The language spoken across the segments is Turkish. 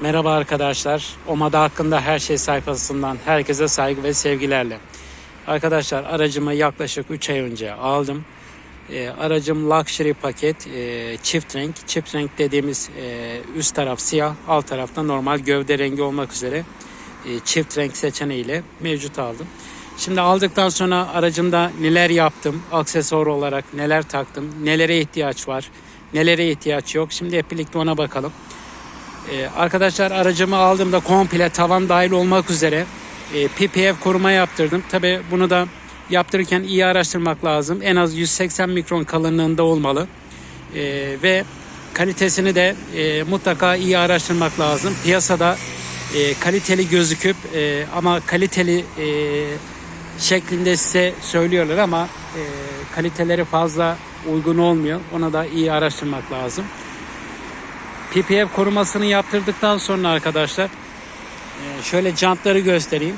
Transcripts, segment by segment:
Merhaba arkadaşlar. Omada hakkında her şey sayfasından herkese saygı ve sevgilerle. Arkadaşlar aracımı yaklaşık 3 ay önce aldım. Ee, aracım luxury paket e, çift renk. Çift renk dediğimiz e, üst taraf siyah, alt tarafta normal gövde rengi olmak üzere e, çift renk seçeneğiyle mevcut aldım. Şimdi aldıktan sonra aracımda neler yaptım, aksesuar olarak neler taktım, nelere ihtiyaç var, nelere ihtiyaç yok. Şimdi hep birlikte ona bakalım. Ee, arkadaşlar aracımı aldığımda komple tavan dahil olmak üzere e, PPF koruma yaptırdım. Tabi bunu da yaptırırken iyi araştırmak lazım. En az 180 mikron kalınlığında olmalı. Ee, ve kalitesini de e, mutlaka iyi araştırmak lazım. Piyasada e, kaliteli gözüküp e, ama kaliteli e, şeklinde size söylüyorlar ama e, kaliteleri fazla uygun olmuyor. Ona da iyi araştırmak lazım. PPF korumasını yaptırdıktan sonra arkadaşlar e, şöyle jantları göstereyim.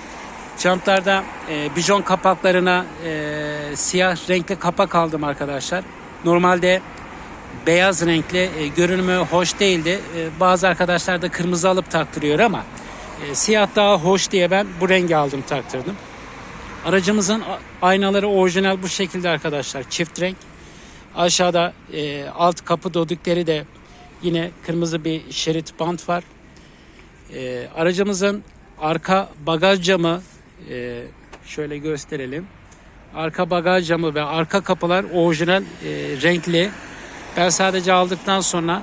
Jantlarda e, bijon kapaklarına e, siyah renkli kapak aldım arkadaşlar. Normalde beyaz renkli e, görünümü hoş değildi. E, bazı arkadaşlar da kırmızı alıp taktırıyor ama e, siyah daha hoş diye ben bu rengi aldım taktırdım. Aracımızın aynaları orijinal bu şekilde arkadaşlar. Çift renk. Aşağıda e, alt kapı dodikleri de yine kırmızı bir şerit bant var. E, aracımızın arka bagaj camı e, şöyle gösterelim. Arka bagaj camı ve arka kapılar orijinal e, renkli. Ben sadece aldıktan sonra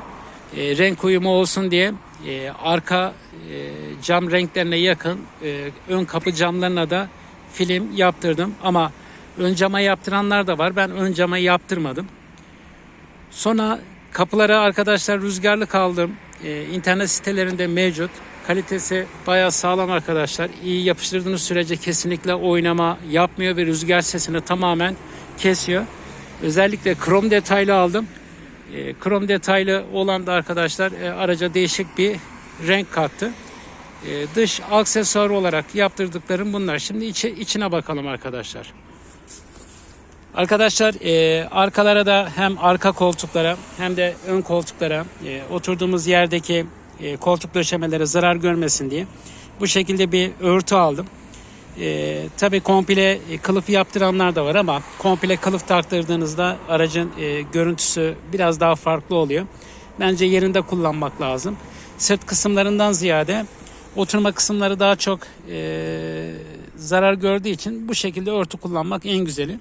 e, renk uyumu olsun diye e, arka e, cam renklerine yakın e, ön kapı camlarına da film yaptırdım. Ama ön cama yaptıranlar da var. Ben ön cama yaptırmadım. Sonra kapılara arkadaşlar rüzgarlı kaldım. Ee, internet sitelerinde mevcut. Kalitesi bayağı sağlam arkadaşlar. İyi yapıştırdığınız sürece kesinlikle oynama yapmıyor ve rüzgar sesini tamamen kesiyor. Özellikle krom detaylı aldım. Ee, krom detaylı olan da arkadaşlar e, araca değişik bir renk kattı. Ee, dış aksesuar olarak yaptırdıklarım bunlar. Şimdi içi, içine bakalım arkadaşlar. Arkadaşlar e, arkalara da hem arka koltuklara hem de ön koltuklara e, oturduğumuz yerdeki e, koltuk döşemeleri zarar görmesin diye bu şekilde bir örtü aldım. E, Tabi komple e, kılıf yaptıranlar da var ama komple kılıf taktırdığınızda aracın e, görüntüsü biraz daha farklı oluyor. Bence yerinde kullanmak lazım. Sırt kısımlarından ziyade oturma kısımları daha çok e, zarar gördüğü için bu şekilde örtü kullanmak en güzeli.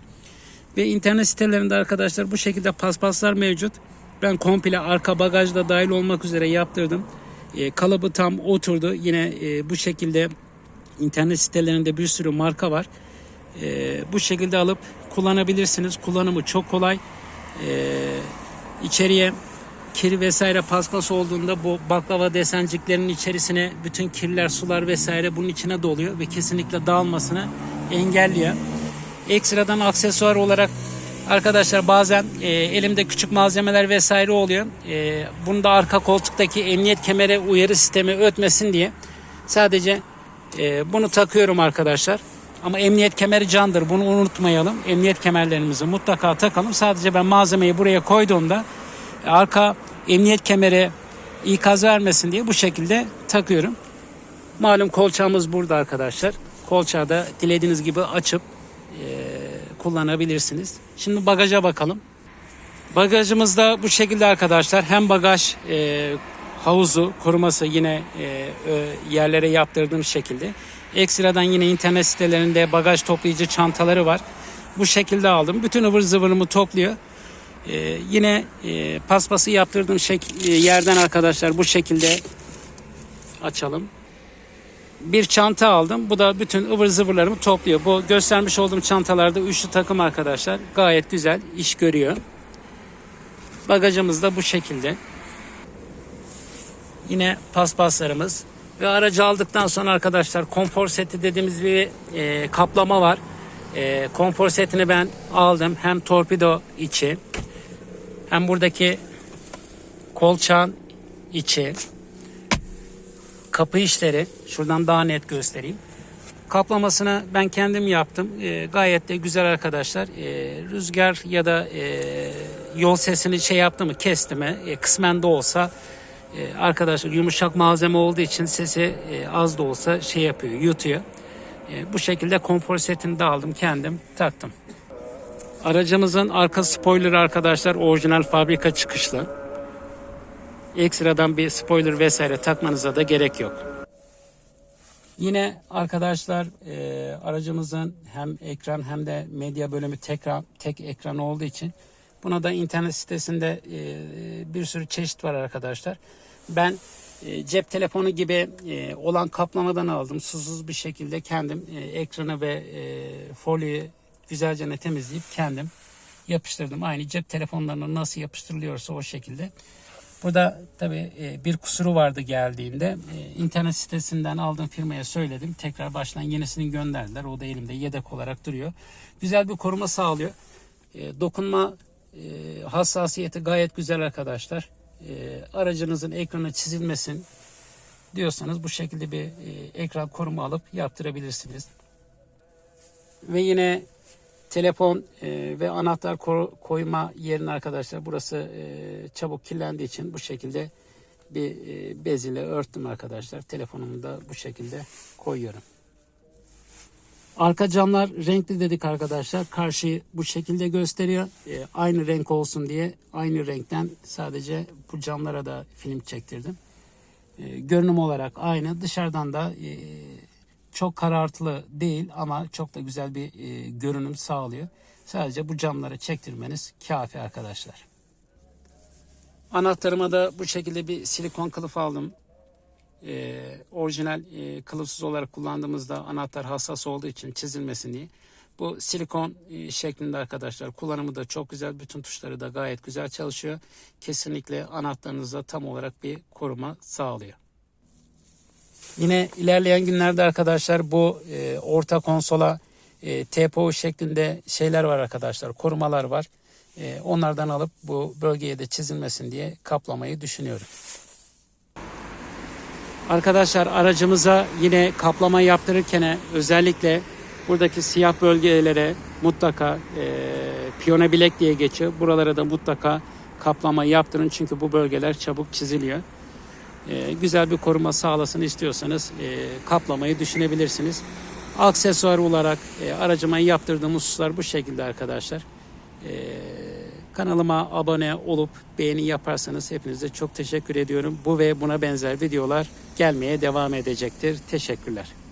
Ve internet sitelerinde arkadaşlar bu şekilde paspaslar mevcut. Ben komple arka bagajda dahil olmak üzere yaptırdım. E, kalıbı tam oturdu. Yine e, bu şekilde internet sitelerinde bir sürü marka var. E, bu şekilde alıp kullanabilirsiniz. Kullanımı çok kolay. E, içeriye kir vesaire paspas olduğunda bu baklava desenciklerinin içerisine bütün kirler, sular vesaire bunun içine doluyor ve kesinlikle dağılmasını engelliyor. Ekstradan aksesuar olarak arkadaşlar bazen e, elimde küçük malzemeler vesaire oluyor. E, bunu da arka koltuktaki emniyet kemeri uyarı sistemi ötmesin diye sadece e, bunu takıyorum arkadaşlar. Ama emniyet kemeri candır. Bunu unutmayalım. Emniyet kemerlerimizi mutlaka takalım. Sadece ben malzemeyi buraya koyduğumda e, arka emniyet kemeri ikaz vermesin diye bu şekilde takıyorum. Malum kolçağımız burada arkadaşlar. Kolçağı da dilediğiniz gibi açıp kullanabilirsiniz. Şimdi bagaja bakalım. Bagajımızda bu şekilde arkadaşlar hem bagaj e, havuzu koruması yine e, yerlere yaptırdığım şekilde. Ekstradan yine internet sitelerinde bagaj toplayıcı çantaları var. Bu şekilde aldım. Bütün ıvır zıvırımı topluyor. E, yine e, paspası yaptırdığım şek- e, yerden arkadaşlar bu şekilde açalım bir çanta aldım. Bu da bütün ıvır zıvırlarımı topluyor. Bu göstermiş olduğum çantalarda üçlü takım arkadaşlar. Gayet güzel iş görüyor. Bagajımız da bu şekilde. Yine paspaslarımız. Ve aracı aldıktan sonra arkadaşlar konfor seti dediğimiz bir e, kaplama var. E, konfor setini ben aldım. Hem torpido içi hem buradaki kolçağın içi kapı işleri şuradan daha net göstereyim. Kaplamasını ben kendim yaptım. E, gayet de güzel arkadaşlar. E, rüzgar ya da e, yol sesini şey yaptı mı kesti mi e, kısmen de olsa E, arkadaşlar yumuşak malzeme olduğu için sesi e, az da olsa şey yapıyor, yutuyor. E, bu şekilde konfor setini de aldım kendim taktım. Aracımızın arka spoiler arkadaşlar orijinal fabrika çıkışlı. Ekstradan bir spoiler vesaire takmanıza da gerek yok. Yine arkadaşlar e, aracımızın hem ekran hem de medya bölümü tekrar tek ekran olduğu için buna da internet sitesinde e, bir sürü çeşit var arkadaşlar. Ben e, cep telefonu gibi e, olan kaplamadan aldım. Susuz bir şekilde kendim e, ekranı ve e, folyoyu güzelce temizleyip kendim yapıştırdım. Aynı cep telefonlarına nasıl yapıştırılıyorsa o şekilde. Burada tabii e, bir kusuru vardı geldiğinde. E, internet sitesinden aldığım firmaya söyledim. Tekrar baştan yenisini gönderdiler. O da elimde yedek olarak duruyor. Güzel bir koruma sağlıyor. E, Dokunma hassasiyeti gayet güzel arkadaşlar. Aracınızın ekranı çizilmesin diyorsanız bu şekilde bir ekran koruma alıp yaptırabilirsiniz. Ve yine telefon e, ve anahtar ko- koyma yerine arkadaşlar burası e, çabuk kirlendiği için bu şekilde bir e, bez ile örttüm arkadaşlar. Telefonumu da bu şekilde koyuyorum. Arka camlar renkli dedik arkadaşlar. Karşıyı bu şekilde gösteriyor. E, aynı renk olsun diye aynı renkten sadece bu camlara da film çektirdim. E, görünüm olarak aynı. Dışarıdan da e, çok karartılı değil ama çok da güzel bir e, görünüm sağlıyor. Sadece bu camları çektirmeniz kafi arkadaşlar. Anahtarıma da bu şekilde bir silikon kılıf aldım. E, orijinal e, kılıfsız olarak kullandığımızda anahtar hassas olduğu için çizilmesin diye. Bu silikon e, şeklinde arkadaşlar kullanımı da çok güzel. Bütün tuşları da gayet güzel çalışıyor. Kesinlikle anahtarınıza tam olarak bir koruma sağlıyor. Yine ilerleyen günlerde arkadaşlar bu e, orta konsola e, TPO şeklinde şeyler var arkadaşlar. Korumalar var. E, onlardan alıp bu bölgeye de çizilmesin diye kaplamayı düşünüyorum. Arkadaşlar aracımıza yine kaplama yaptırırken özellikle buradaki siyah bölgelere mutlaka e, piyone bilek diye geçiyor. Buralara da mutlaka kaplama yaptırın çünkü bu bölgeler çabuk çiziliyor. E, güzel bir koruma sağlasın istiyorsanız e, kaplamayı düşünebilirsiniz. Aksesuar olarak e, aracıma yaptırdığım hususlar bu şekilde arkadaşlar. E, kanalıma abone olup beğeni yaparsanız hepinize çok teşekkür ediyorum. Bu ve buna benzer videolar gelmeye devam edecektir. Teşekkürler.